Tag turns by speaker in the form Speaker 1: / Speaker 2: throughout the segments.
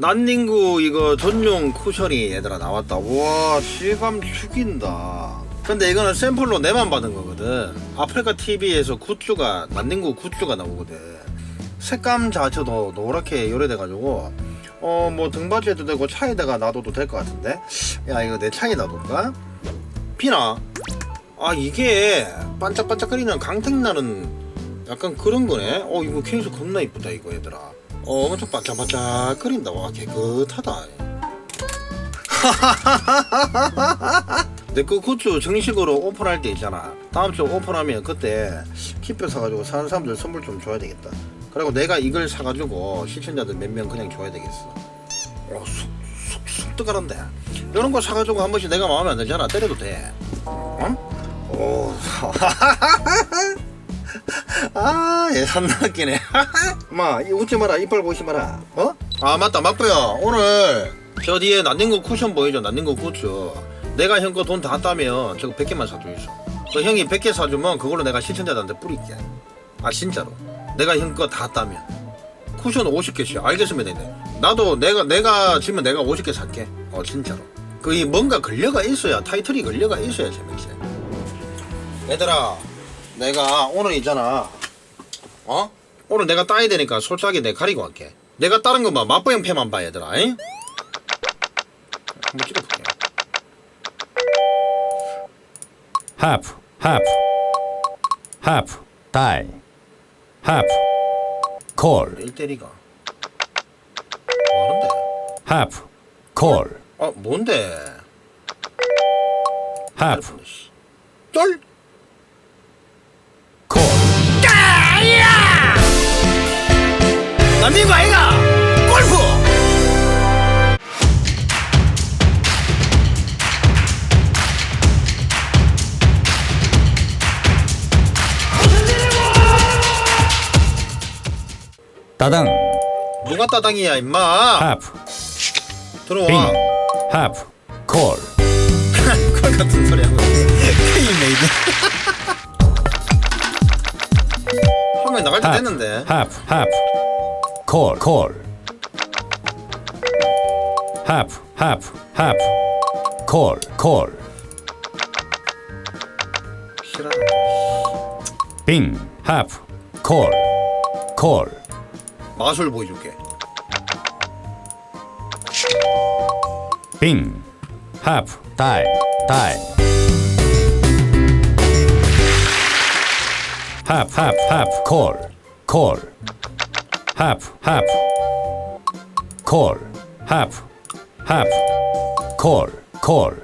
Speaker 1: 난닝구 이거 전용 쿠션이 얘들아 나왔다. 와 실감 죽인다. 근데 이거는 샘플로 내만 받은 거거든. 아프리카 TV에서 굿즈가 난닝구 굿즈가 나오거든. 색감 자체도 노랗게 요래돼가지고 어 뭐 등받이에도 되고 차에다가 놔둬도 될 것 같은데. 야 이거 내 차에 놔둘까? 피나? 아 이게 반짝반짝거리는 강택 나는 약간 그런 거네. 어 이거 케이스 겁나 이쁘다 이거 얘들아. 어 엄청 반짝반짝거린다. 와 깨끗하다. 내그 굿즈 정식으로 오픈할 때 있잖아. 다음 주 오픈하면 그때 키표 사가지고 사는 사람들 선물 좀 줘야 되겠다. 그리고 내가 이걸 사가지고 시청자들 몇 명 그냥 줘야 되겠어. 어, 쑥 쑥 쑥 뜨거란데. 이런 거 사가지고 한 번씩 내가 마음에 안 들잖아. 때려도 돼. 어? 오. 아, 예 산 나기네. 마, 이 웃지 마라. 이빨 보시 마라. 어? 아, 맞다. 맞고요. 오늘 저 뒤에 난닝구 쿠션 보이죠? 난닝구 굿즈. 내가 형 거 돈 다 따면 저거 100개만 사줘 있어. 그 형이 100개 사주면 그걸로 내가 시청자들한테 뿌릴게. 아, 진짜로. 내가 형 거 다 따면. 쿠션 50개씩. 알겠으면 되네. 나도 내가, 내가 지면 내가 50개 살게. 어, 진짜로. 그 이 뭔가 근려가 있어야, 타이틀이 근려가 있어야 재밌지. 얘들아, 내가 오늘 있잖아. 어? 오늘 내가 따야 되니까 솔직하게 내가 가리고 갈게. 내가 다른 것만 맛보형 패만 봐, 얘들아. 잉? 한번 찍어볼게.
Speaker 2: half, half, half, die, half, call,
Speaker 1: 1대1가. 뭐하는데?
Speaker 2: half, call,
Speaker 1: 어, 뭔데? 씨. 쫄! 남미고 아이가! 골프!
Speaker 2: 따당,
Speaker 1: 누가 따당이야, 임마!
Speaker 2: half,
Speaker 1: 들어와.
Speaker 2: call,
Speaker 1: 콜. 같은 소리 하고. K 메이드. 화면 나갈 때
Speaker 2: half,
Speaker 1: 됐는데
Speaker 2: call, call, half, half, half, call, call,
Speaker 1: 싫어하다
Speaker 2: 빙, half, call, call,
Speaker 1: 마술 보여줄게
Speaker 2: 빙, half, die, die. half, half, half, call, call, half, half, call, half, half, call, call,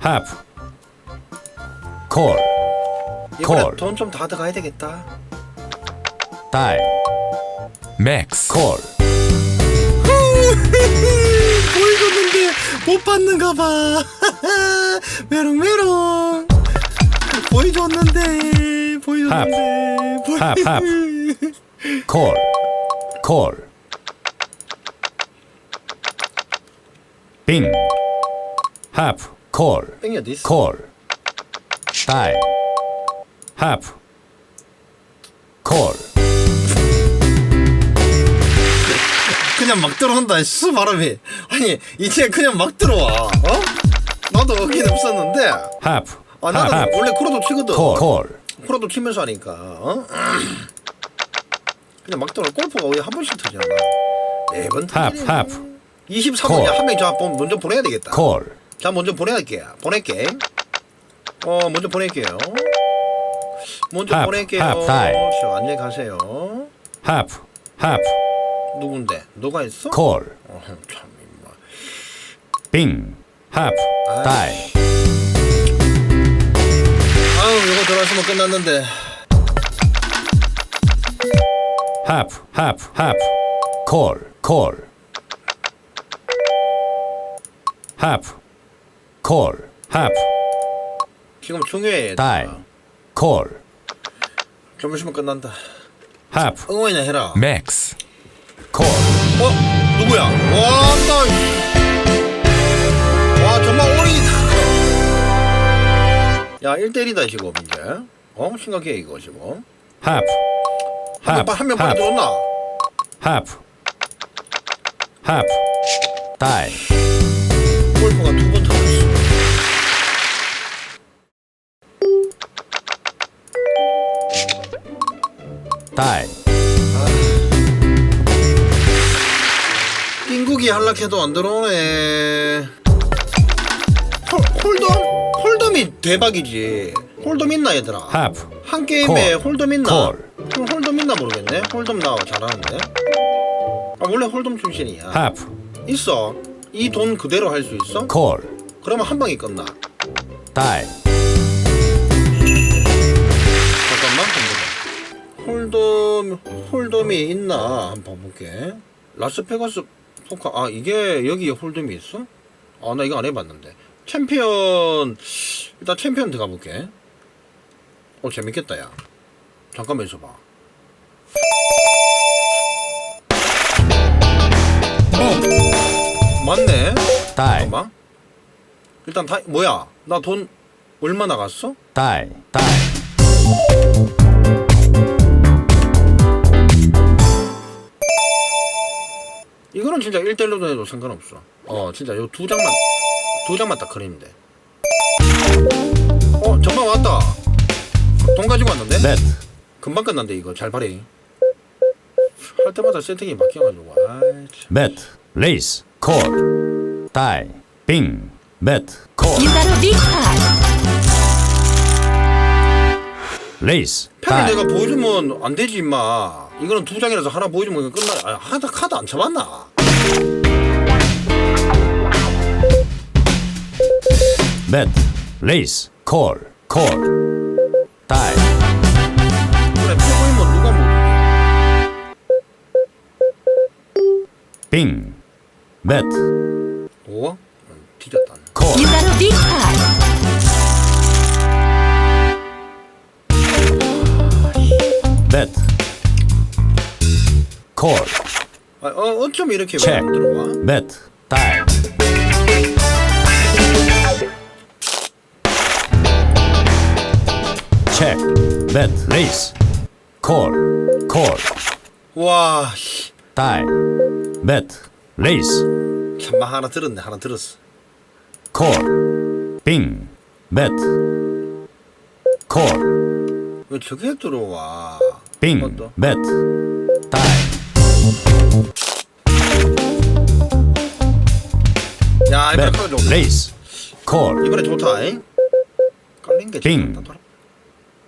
Speaker 2: half, call,
Speaker 1: 이번에
Speaker 2: 콜.
Speaker 1: 돈좀 다 들어가야 되겠다
Speaker 2: die,
Speaker 3: Max.
Speaker 2: call,
Speaker 1: 보여줬는데 못 받는가 봐 메롱메롱 보여줬는데 보여줬는데
Speaker 2: 합. Call, call, 빙, half, call.
Speaker 1: 땡이 어디 있어?
Speaker 2: Call. Die half. Call.
Speaker 1: 그냥 막 들어온다 수 바람이. 아니 이제 그냥 막 들어와. 어? 나도 여기는 없었는데.
Speaker 2: Half.
Speaker 1: 아 나는
Speaker 2: half.
Speaker 1: 원래 크로도 치거든.
Speaker 2: Call. Call.
Speaker 1: 프로도 치면서 하니까 어? 그냥 막 들어 골프가 왜 한 번씩 터지나 네번 터지네
Speaker 2: half
Speaker 1: 23번
Speaker 2: 콜.
Speaker 1: 한명 자 먼저 보내야 되겠다.
Speaker 2: call
Speaker 1: 자 먼저 보낼게 보낼게. 어 먼저 보낼게요. 먼저
Speaker 2: 합,
Speaker 1: 보낼게요.
Speaker 2: 합, 다이.
Speaker 1: 저 안녕히 가세요.
Speaker 2: half half
Speaker 1: 누군데? 누가 있어?
Speaker 2: call
Speaker 1: 어, 참 임마.
Speaker 2: 빙. half die
Speaker 1: 아유 이거 들어왔으면 끝났는데
Speaker 2: half half call call half call half
Speaker 1: 지금 중요해
Speaker 2: die call
Speaker 1: 좀 있으면 끝난다
Speaker 2: half
Speaker 1: 응원이나 해라
Speaker 3: Max.
Speaker 2: call
Speaker 1: 어? 누구야? 와따 와 정말 어린이다 야 1대1이다 지금 이제 어? 심각해 이거 지금
Speaker 2: half
Speaker 1: 한명 빨리
Speaker 2: half
Speaker 1: 들었나?
Speaker 2: half half, die,
Speaker 1: 골프가 두번 터졌어.
Speaker 2: die,
Speaker 1: 띵국이 한락해도 안 들어오네. 홀, 홀덤? 홀덤이 대박이지. 홀덤 있나 얘들아?
Speaker 2: half,
Speaker 1: 한 게임에
Speaker 2: 콜.
Speaker 1: 홀덤 있나?
Speaker 2: 콜.
Speaker 1: 그럼 홀덤 있나 모르겠네. 홀덤 나 잘하는데. 아 원래 홀덤 출신이야.
Speaker 2: half,
Speaker 1: 있어. 이 돈 그대로 할 수 있어?
Speaker 2: call,
Speaker 1: 그러면 한 방에 끝나.
Speaker 2: die,
Speaker 1: 잠깐만 한 번 홀덤 홀덤이 있나 한번 봐볼게. 라스베가스 포카 아 이게 여기 홀덤이 있어? 아 나 이거 안 해봤는데. 챔피언 일단 챔피언 들어가 볼게. 어 재밌겠다 야. 잠깐만 있어봐. 맞네.
Speaker 2: die,
Speaker 1: 잠깐만. 일단 다 뭐야? 나 돈 얼마 나갔어?
Speaker 2: die, die,
Speaker 1: 이거는 진짜 1대1로도 해도 상관없어. 어, 진짜 요 두 장만, 두 장만 딱 그리면 돼. 어, 전방 왔다. 돈 가지고 왔는데?
Speaker 2: bet,
Speaker 1: 금방 끝난대, 이거. 잘 발휘. 할 때마다 세팅이. 아이, 참.
Speaker 2: bet, raise, call, die, bing, bet, call,
Speaker 4: You got a big
Speaker 1: 펜을
Speaker 2: die,
Speaker 1: 내가 보여주면 안 되지, 임마. 이거는 두 장이라서 하나 보여주면 끝나. 아, 하나 카드 안 쳐봤나?
Speaker 2: bet, raise, call, call, die,
Speaker 1: 그래, 펴 보이면 누가 못
Speaker 2: bing, bet,
Speaker 1: 오? 응, 뒤졌다.
Speaker 2: call,
Speaker 4: You got a big pot.
Speaker 2: bet, call,
Speaker 1: 아, 어, 어쩜 이렇게 들어와?
Speaker 2: bet, die, check, bet, raise, call, call,
Speaker 1: 와, 씨.
Speaker 2: die, bet, raise,
Speaker 1: 참마 하나 들었네, 하나 들었어.
Speaker 2: call, bing, bet, call,
Speaker 1: 왜 저게 들어와?
Speaker 2: bing,
Speaker 1: 뭐또?
Speaker 2: bet, die,
Speaker 1: 야, 이번에
Speaker 2: bet,
Speaker 1: 좋다.
Speaker 2: raise, call,
Speaker 1: 이번에 좋다. 잉? 깔린 게
Speaker 2: 빙.
Speaker 1: 좋다.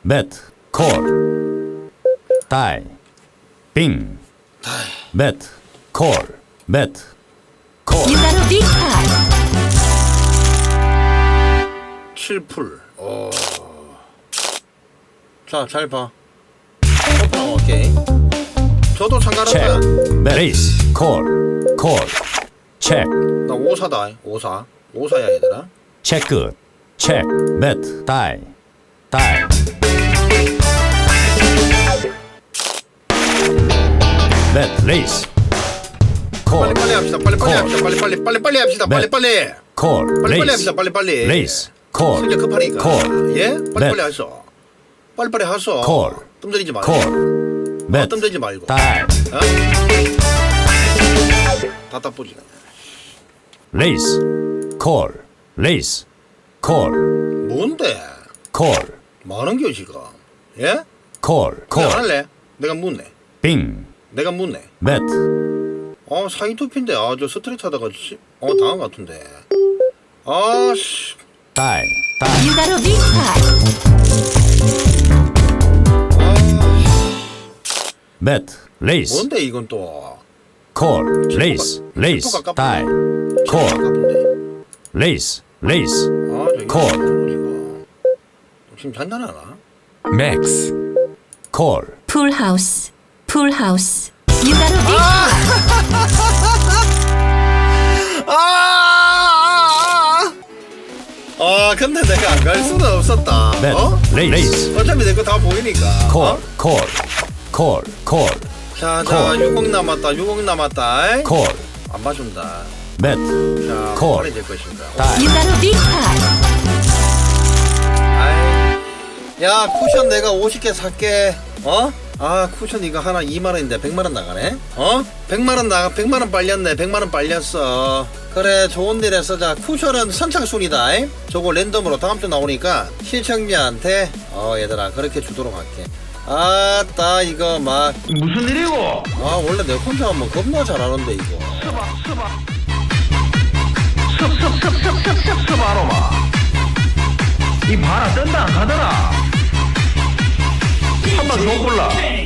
Speaker 1: 돌아.
Speaker 2: bet, call, die, bing, bet, call, bet, call,
Speaker 4: You got a big pot.
Speaker 1: 7풀. 어. 자, 잘 봐. 오픈 오케이. 저도
Speaker 2: check,
Speaker 1: 상관없다.
Speaker 2: bet, raise, call, call, check,
Speaker 1: 나 5사다. 5사. 5사야 얘들아.
Speaker 2: check good, check, bet, die, die, bet, raise, call,
Speaker 1: 빨리 빨리 합시다. 빨리 빨리
Speaker 2: 콜.
Speaker 1: 합시다. 빨리 빨리 빨리 빨리 합시다. 빨리
Speaker 2: 네.
Speaker 1: 빨리.
Speaker 2: call,
Speaker 1: 빨리 빨리 합시다. 빨리 빨리.
Speaker 2: raise, call,
Speaker 1: 성격 급하니까.
Speaker 2: call,
Speaker 1: 예? 빨리
Speaker 2: 네.
Speaker 1: 빨리 하소. 빨리 빨리 하소.
Speaker 2: 콜.
Speaker 1: 뜸들이지 말고.
Speaker 2: call,
Speaker 1: 어, 뜸들이지 말고.
Speaker 2: die,
Speaker 1: 어?
Speaker 2: call, raise, call,
Speaker 1: 뭔데?
Speaker 2: call,
Speaker 1: 많은 겨 지금. 예?
Speaker 2: call,
Speaker 1: 내가 할래? 내가 묻네.
Speaker 2: bing,
Speaker 1: 내가 묻네.
Speaker 2: bet,
Speaker 1: 어 사이토피인데 아 저 스트레스 하다가 씨, 어 당한 것 같은데. 아씨.
Speaker 2: die, die,
Speaker 4: You got a big pot.
Speaker 1: 아
Speaker 2: bet, raise,
Speaker 1: 뭔데 이건 또.
Speaker 2: call, raise, raise,
Speaker 1: 칠포가
Speaker 2: die,
Speaker 1: 깜빡이네.
Speaker 2: call,
Speaker 1: 아깝네.
Speaker 2: raise, raise,
Speaker 1: 아 저기.
Speaker 2: 콜.
Speaker 1: 지금?
Speaker 3: Max.
Speaker 4: You got big
Speaker 1: 아, 아, 아, 아 근데 내가 안 갈 수는 없었다. 어?
Speaker 2: raise,
Speaker 1: 어차피 내 거 다 보이니까. 어?
Speaker 2: call, call, call,
Speaker 1: 자, 자,
Speaker 2: 콜.
Speaker 1: 60 남았다. 60 남았다.
Speaker 2: call,
Speaker 1: 안 봐준다.
Speaker 2: bet,
Speaker 1: 자,
Speaker 2: 콜.
Speaker 1: 될 것인가.
Speaker 4: You got.
Speaker 1: 아이. 야, 쿠션 내가 50개 살게. 어? 아 쿠션 이거 하나 2만원인데 100만원 나가네 어? 100만원 나가 100만원 빨렸네 100만원 빨렸어 그래 좋은 일에 쓰자 쿠션은 선착순이다 잉? 저거 랜덤으로 다음주 나오니까 시청자한테 어 얘들아 그렇게 주도록 할게 아따 이거 막
Speaker 5: 무슨 일이고?
Speaker 1: 아 원래 내 혼자 하면 겁나 잘하는데 이거
Speaker 5: 스바로마. 이 바라 뜬다 안 가더라. 한번 더 골라.